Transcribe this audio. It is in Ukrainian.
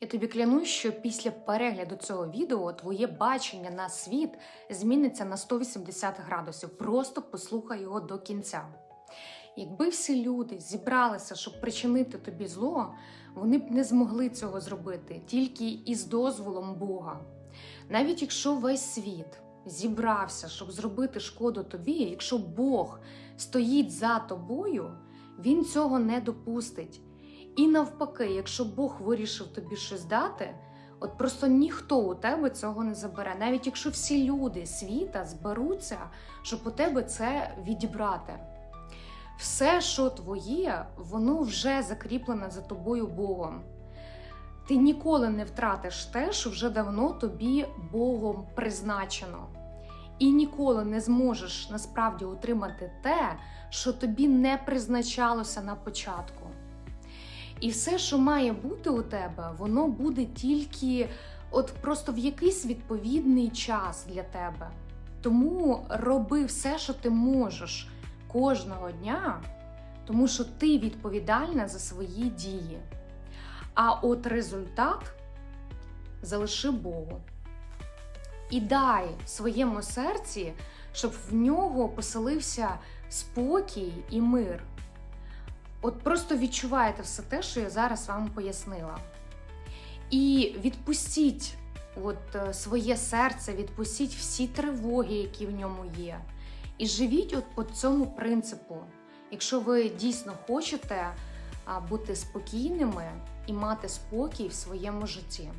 Я тобі клянусь, що після перегляду цього відео твоє бачення на світ зміниться на 180 градусів. Просто послухай його до кінця. Якби всі люди зібралися, щоб причинити тобі зло, вони б не змогли цього зробити тільки із дозволом Бога. Навіть якщо весь світ зібрався, щоб зробити шкоду тобі, якщо Бог стоїть за тобою, він цього не допустить. І навпаки, якщо Бог вирішив тобі щось дати, от просто ніхто у тебе цього не забере, навіть якщо всі люди світа зберуться, щоб у тебе це відібрати. Все, що твоє, воно вже закріплене за тобою Богом. Ти ніколи не втратиш те, що вже давно тобі Богом призначено. І ніколи не зможеш насправді отримати те, що тобі не призначалося на початку. І все, що має бути у тебе, воно буде тільки от просто в якийсь відповідний час для тебе. Тому роби все, що ти можеш кожного дня, тому що ти відповідальна за свої дії. А от результат залиши Богу. І дай своєму серці, щоб в нього поселився спокій і мир. От просто відчуваєте все те, що я зараз вам пояснила. І відпустіть от, е, своє серце, відпустіть всі тривоги, які в ньому є. І живіть от по цьому принципу. Якщо ви дійсно хочете бути спокійними і мати спокій в своєму житті.